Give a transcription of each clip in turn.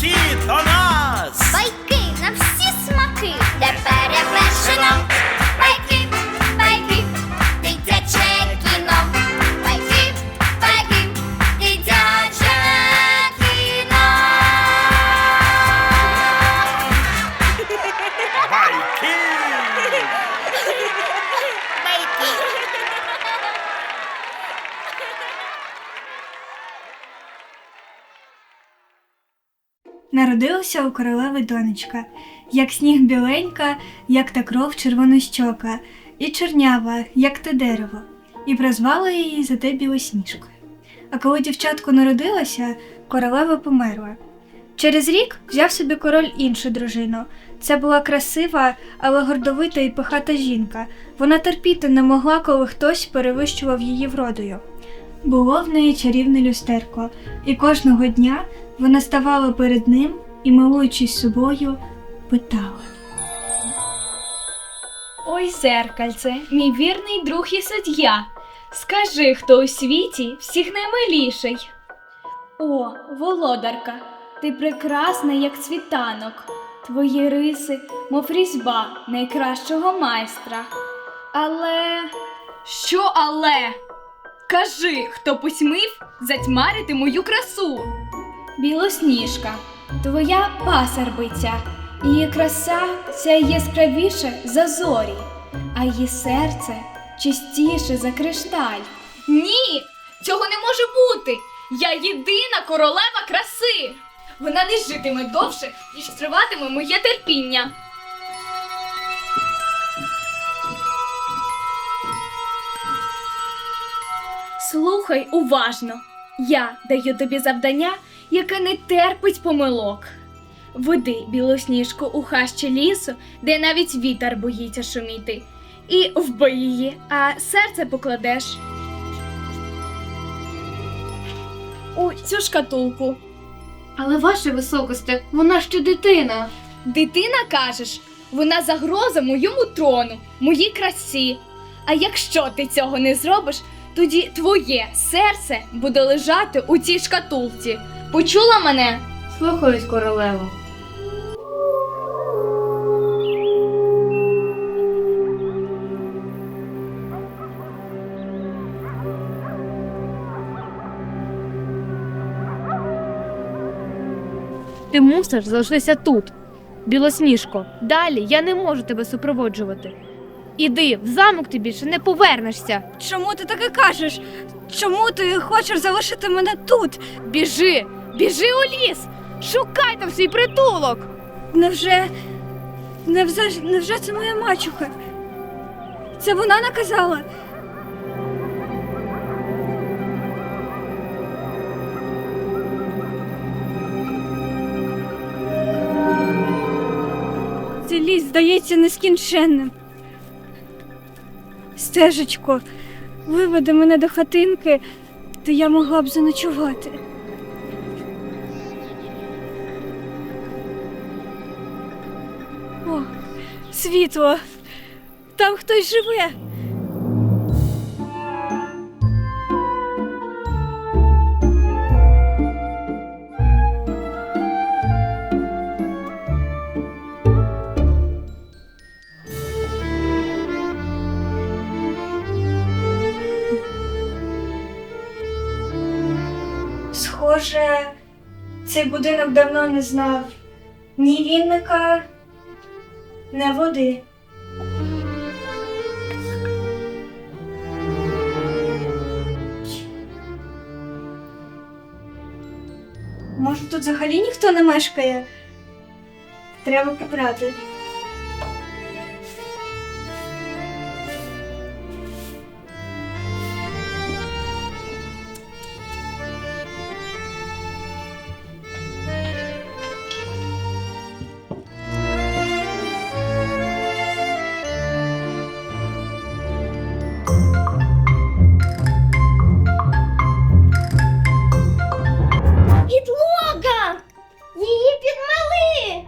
світ до нас. Байки на всі. Народилася у королеви донечка, як сніг біленька, як та кров червонощока, і чорнява, як те дерево, і прозвали її за те білосніжкою. А коли дівчатко народилося, королева померла. Через рік взяв собі король іншу дружину. Це була красива, але гордовита і пихата жінка. Вона терпіти не могла, коли хтось перевищував її вродою. Було в неї чарівне люстерко, і кожного дня вона ставала перед ним і, милуючись собою, питала. Ой, зеркальце, мій вірний друг і суддя. Скажи, хто у світі всіх наймиліший. О, володарка, ти прекрасна, як цвітанок. Твої риси, мов різьба найкращого майстра. Але. Що але? Кажи, хто посмів затьмарити мою красу? Білосніжка, твоя пасербиця. Її краса сяє яскравіше за зорі, а її серце чистіше за кришталь. Ні, цього не може бути. Я єдина королева краси. Вона не житиме довше, ніж триватиме моє терпіння. Слухай уважно. Я даю тобі завдання, яке не терпить помилок. Веди білосніжку у хащі лісу, де навіть вітер боїться шуміти, і вбий її, а серце покладеш у цю шкатулку. Але ваше високосте, вона ще дитина. Дитина кажеш, вона загроза моєму трону, моїй красі. А якщо ти цього не зробиш, тоді твоє серце буде лежати у цій шкатулці. Почула мене? Слухаюсь, королева. Ти мусиш залишитися тут, білосніжко. Далі я не можу тебе супроводжувати. Іди, в замок ти більше не повернешся. Чому ти таке кажеш? Чому ти хочеш залишити мене тут? Біжи, біжи у ліс, шукай там свій притулок. Невже. Невже, невже це моя мачуха? Це вона наказала? Цей ліс здається нескінченним. Стежечко, виведе мене до хатинки, де я могла б заночувати. О, світло. Там хтось живе. Схоже, цей будинок давно не знав ні вінника, ні води. Може, тут взагалі ніхто не мешкає? Треба прибрати. Підлога! Її підмели!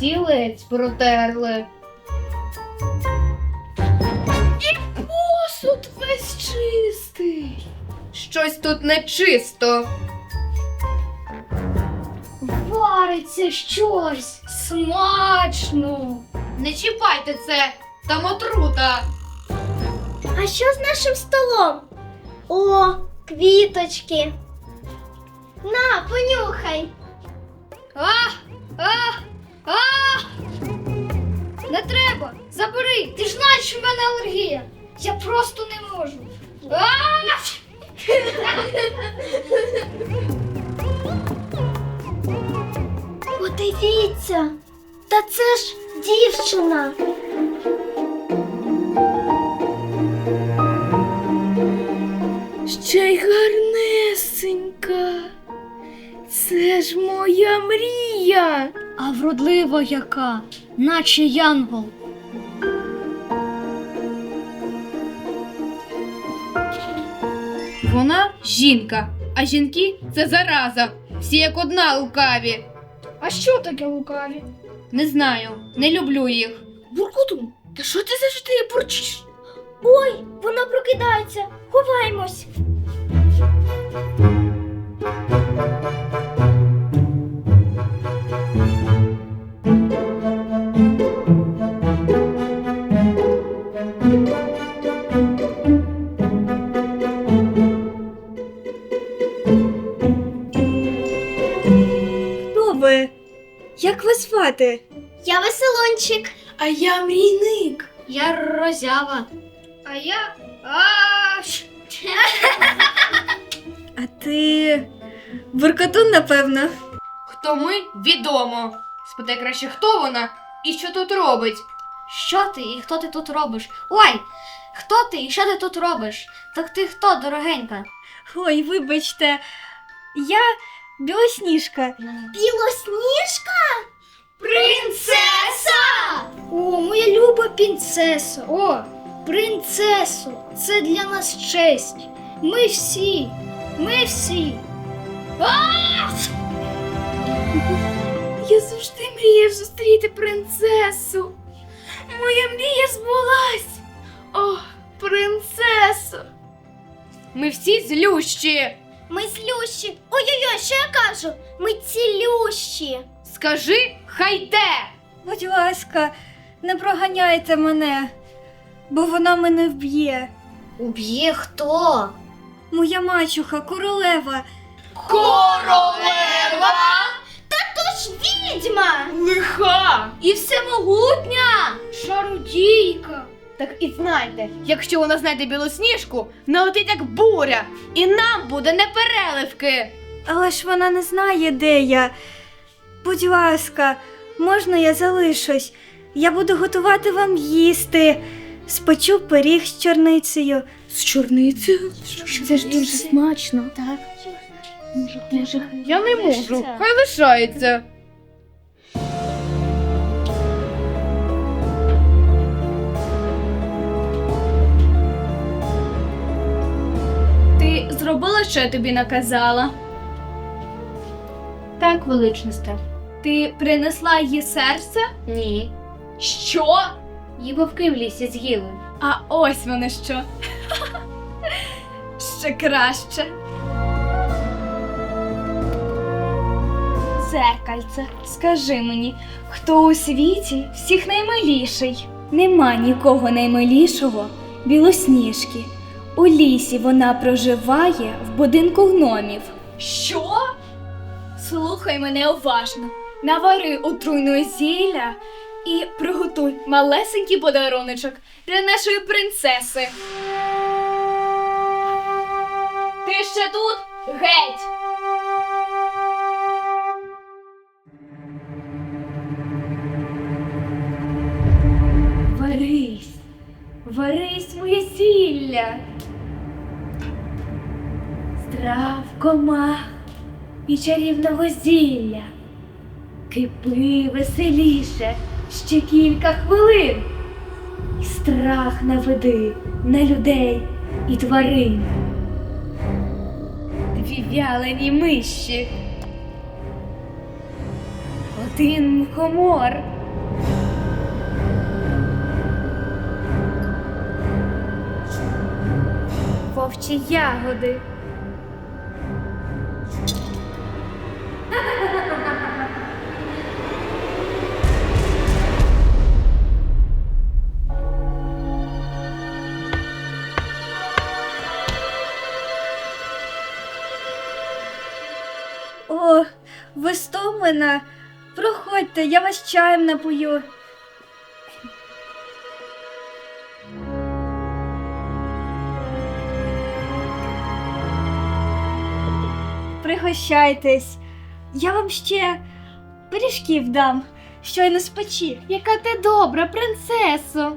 Тілець протерли. Посуд весь чистий. Щось тут нечисто. Вариться щось! Смачно! Не чіпайте це, там отрута. А що з нашим столом? О, квіточки! На, понюхай! А! А! А! Не треба! Забери! Ти ж знаєш, що в мене алергія! Я просто не можу! А! Подивіться, та це ж дівчина. Ще й гарнесенька. Це ж моя мрія. А вродлива яка, наче янгол. Вона жінка, а жінки це зараза. Всі як одна лукаві. А що таке лукаві? Не знаю, не люблю їх. Буркутун, та що ти завжди бурчиш? Ой, вона прокидається. Ховаймось. Хто ви? Як вас звати? Я веселончик. А я мрійник. Я розява. А я. А, А ти. Буркатун, напевно. Хто ми відомо. Спитай краще, хто вона і що тут робить. Що ти і хто ти тут робиш? Ой! Хто ти і що ти тут робиш? Так ти хто, дорогенька? Ой, вибачте, я білосніжка. Білосніжка? Принцеса! О, моя люба принцеса. О, принцесо, це для нас честь. Ми всі, ми всі. Я завжди мріяв зустріти принцесу. Моя мрія збулась. О, принцесо. Ми всі злющі. Ми злющі. Ой-ой-ой, що я кажу? Ми цілющі. Скажи, хай йде. Будь ласка, не проганяйте мене, бо вона мене вб'є. Уб'є хто? Моя мачуха, королева. Королева! Та То ж відьма! Лиха. І всемогутня! Шародійка. Так і знайте, якщо вона знайде білосніжку, налетить як буря, і нам буде непереливки. Але ж вона не знає, де я. Будь ласка, можна я залишусь? Я буду готувати вам їсти. Спечу пиріг з чорницею. З чорницею? Це ж дуже смачно. Так. Я не можу. Хай лишається. Зробила, що я тобі наказала? Так, величносте. Ти принесла її серце? Ні. Що? Її вовки в лісі з'їли. А ось воно що. Ще краще. Зеркальце, скажи мені, хто у світі всіх наймиліший? Нема нікого наймилішого білосніжки. У лісі вона проживає в будинку гномів. Що? Слухай мене уважно. Навари отруйного зілля і приготуй малесенький подаруночок для нашої принцеси. Ти ще тут? Геть! Варись, варись моє зілля. Комах і чарівного зілля. Кипи веселіше ще кілька хвилин. І страх наведи на людей і тварин. Дві вялені миші. Один мухомор. Вовчі ягоди. Стомлена. Проходьте, я вас чаєм напою. пригощайтесь. Я вам ще пиріжків дам, щойно з печі. Яка ти добра, принцесо.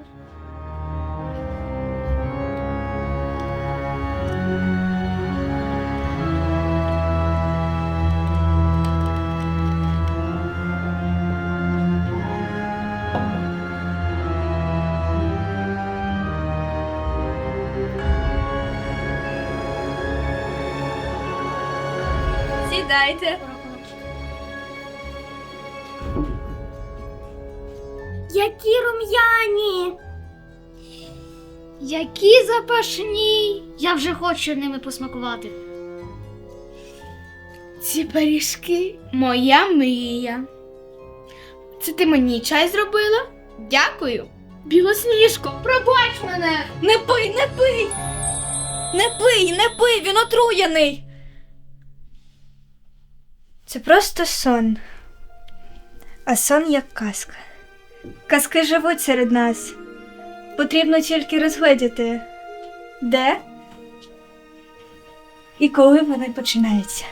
Сідайте. Які рум'яні! Які запашні! Я вже хочу ними посмакувати. Ці пиріжки моя мрія. Це ти мені чай зробила? Дякую. Білосніжко, пробач мене. Не пий, не пий! Не пий, не пий, він отруєний. Це просто сон. А сон як казка. Казки живуть серед нас. Потрібно тільки розгледіти, де і коли вони починаються.